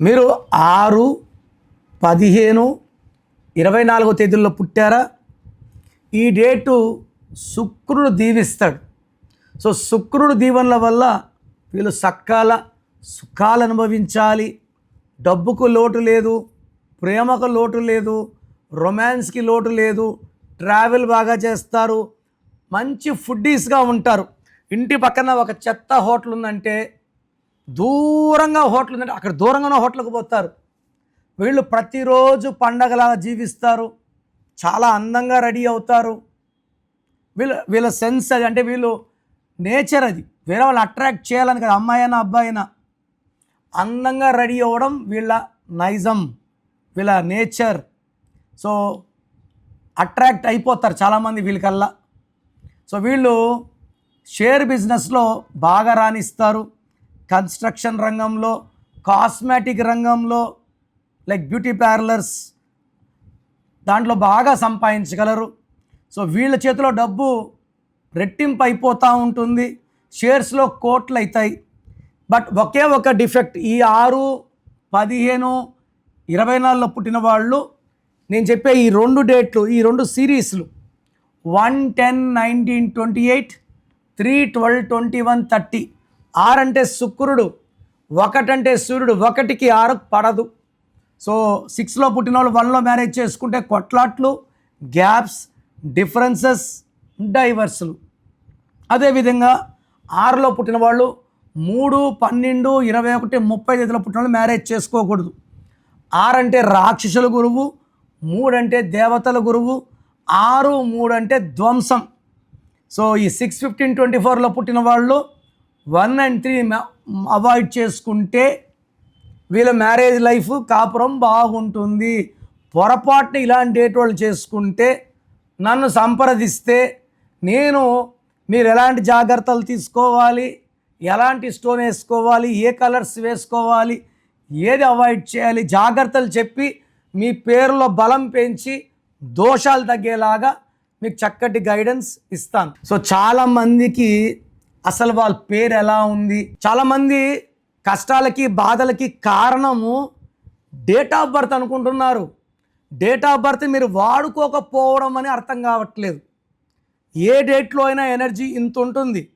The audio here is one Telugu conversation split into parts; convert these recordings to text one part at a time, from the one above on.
మీరు ఆరు పదిహేను ఇరవై నాలుగో తేదీల్లో పుట్టారా? ఈ డేటు శుక్రుడు దీవిస్తాడు. సో శుక్రుడు దీవెనల వల్ల వీళ్ళు సకాల సుఖాలు అనుభవించాలి. డబ్బుకు లోటు లేదు ప్రేమకు లోటు లేదు రొమాన్స్కి లోటు లేదు ట్రావెల్ బాగా చేస్తారు మంచి ఫుడ్డీస్గా ఉంటారు. ఇంటి పక్కన ఒక చెత్త హోటల్ ఉందంటే దూరంగా హోటల్ ఉందంటే అక్కడ దూరంగా ఉన్న హోటల్కి పోతారు. వీళ్ళు ప్రతిరోజు పండగలాగా జీవిస్తారు. చాలా అందంగా రెడీ అవుతారు. వీళ్ళ వీళ్ళ సెన్స్ అది అంటే వీళ్ళు నేచర్ అది. వేరే వాళ్ళు అట్రాక్ట్ చేయాలని కదా అమ్మాయి అయినా అబ్బాయి అయినా అందంగా రెడీ అవ్వడం వీళ్ళ నైజం వీళ్ళ నేచర్. సో అట్రాక్ట్ అయిపోతారు చాలామంది వీళ్ళకల్లా. సో వీళ్ళు షేర్ బిజినెస్లో బాగా రాణిస్తారు. కన్స్ట్రక్షన్ రంగంలో కాస్మెటిక్ రంగంలో లైక్ బ్యూటీ పార్లర్స్ దాంట్లో బాగా సంపాదించగలరు. సో వీళ్ళ చేతిలో డబ్బు రెట్టింపు అయిపోతూ ఉంటుంది. షేర్స్లో కోట్లు అవుతాయి బట్ ఒకే ఒక డిఫెక్ట్ ఈ ఆరు పదిహేను ఇరవై నాలుగులో పుట్టిన వాళ్ళు నేను చెప్పే ఈ రెండు డేట్లు ఈ రెండు సిరీస్లు one ten nineteen twenty eight three twelve twenty one thirty ఆరు అంటే శుక్రుడు ఒకటంటే సూర్యుడు ఒకటికి ఆరు పడదు. సో సిక్స్లో పుట్టిన వాళ్ళు వన్లో మ్యారేజ్ చేసుకుంటే కొట్లాట్లు గ్యాప్స్ డిఫరెన్సెస్ డైవర్స్లు. అదేవిధంగా ఆరులో పుట్టిన వాళ్ళు మూడు పన్నెండు ఇరవై ఒకటి ముప్పై ఐదులో పుట్టిన వాళ్ళు మ్యారేజ్ చేసుకోకూడదు. ఆరు అంటే రాక్షసుల గురువు మూడు అంటే దేవతల గురువు ఆరు మూడు అంటే ధ్వంసం. సో ఈ సిక్స్ ఫిఫ్టీన్ ట్వంటీ ఫోర్లో పుట్టిన వాళ్ళు వన్ అండ్ త్రీ అవాయిడ్ చేసుకుంటే వీళ్ళ మ్యారేజ్ లైఫ్ కాపురం బాగుంటుంది. పొరపాటున ఇలాంటి వాళ్ళు చేసుకుంటే నన్ను సంప్రదిస్తే నేను మీరు ఎలాంటి జాగ్రత్తలు తీసుకోవాలి? ఎలాంటి స్టోన్ వేసుకోవాలి? ఏ కలర్స్ వేసుకోవాలి? ఏది అవాయిడ్ చేయాలి? జాగ్రత్తలు చెప్పి మీ పేరులో బలం పెంచి దోషాలు తగ్గేలాగా మీకు చక్కటి గైడెన్స్ ఇస్తాను. సో చాలామందికి అసలు వాళ్ళ పేరు ఎలా ఉంది? చాలామంది కష్టాలకి బాధలకి కారణము డేట్ ఆఫ్ బర్త్ అనుకుంటున్నారు. డేట్ ఆఫ్ బర్త్ మీరు వాడుకోకపోవడం అని అర్థం కావట్లేదు. ఏ డేట్లో అయినా ఎనర్జీ ఇంత ఉంటుంది.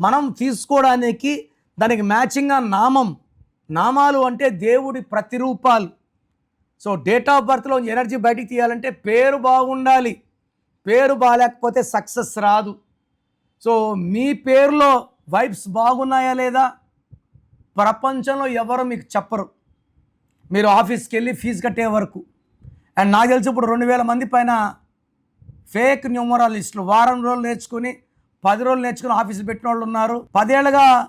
మనం తీసుకోవడానికి దానికి మ్యాచింగ్గా నామం. నామాలు అంటే దేవుడి ప్రతిరూపాలు. సో డేట్ ఆఫ్ బర్త్లో ఎనర్జీ బయటికి తీయాలంటే పేరు బాగుండాలి. పేరు బాగాలేకపోతే సక్సెస్ రాదు. సో మీ పేరులో వైబ్స్ బాగున్నాయా లేదా? ప్రపంచంలో ఎవరు మీకు చెప్పరు. మీరు ఆఫీస్కి వెళ్ళి ఫీజు కట్టే వరకు. అండ్ నాకు తెలిసి ఇప్పుడు రెండు వేల మంది పైన ఫేక్ న్యూమరాలిస్టులు వారం రోజులు నేర్చుకుని పది రోజులు నేర్చుకుని ఆఫీస్ పెట్టిన వాళ్ళు ఉన్నారు. పదేళ్ళుగా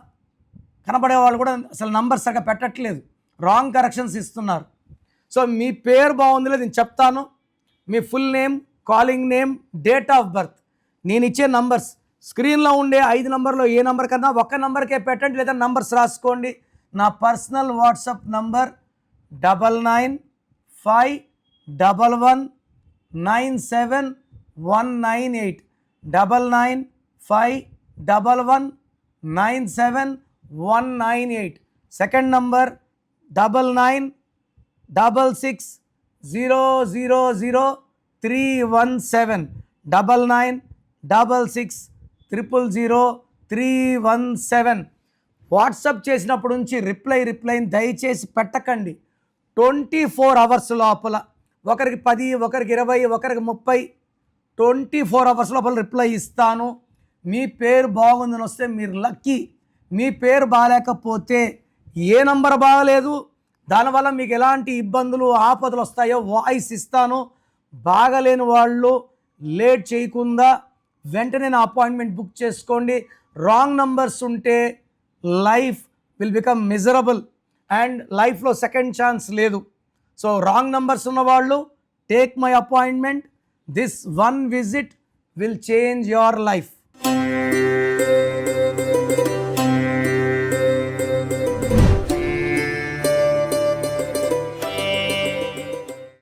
కనబడే వాళ్ళు కూడా అసలు నంబర్స్ సరిగ్గా పెట్టట్లేదు. రాంగ్ కరెక్షన్స్ ఇస్తున్నారు. సో మీ పేరు బాగుంది లేదు నేను చెప్తాను. మీ full name calling name date of birth. నేను ఇచ్చే నంబర్స్. స్క్రీన్లో ఉండే ఐదు నంబర్లో ఏ నంబర్ కన్నా ఒక్క నంబర్కే పెట్టండి లేదా నంబర్స్ రాసుకోండి. నా personal WhatsApp number double nine five double one nine seven one nine eight double nine five double one nine seven one nine eight second number double nine double six zero zero zero three one seven double nine double six triple zero three one seven WhatsApp చేసినప్పటి నుంచి రిప్లై రిప్లైని దయచేసి పెట్టకండి. ట్వంటీ ఫోర్ అవర్స్ లోపల ఒకరికి పది ఒకరికి ఇరవై ఒకరికి ముప్పై ట్వంటీ ఫోర్ అవర్స్ లోపల రిప్లై ఇస్తాను. మీ పేరు బాగుందని వస్తే మీరు లక్కీ మీ పేరు బాగాలేకపోతే ఏ నంబర్ బాగలేదు. దానివల్ల మీకు ఎలాంటి ఇబ్బందులు ఆపదలు వస్తాయో వాయిస్ ఇస్తాను. బాగలేని వాళ్ళు లేట్ చేయకుండా వెంటనే నా అపాయింట్మెంట్ బుక్ చేసుకోండి. రాంగ్ నంబర్స్ ఉంటే life will become miserable and లైఫ్లో సెకండ్ ఛాన్స్ లేదు. సో రాంగ్ నంబర్స్ ఉన్నవాళ్ళు take my appointment. This one visit will change your life.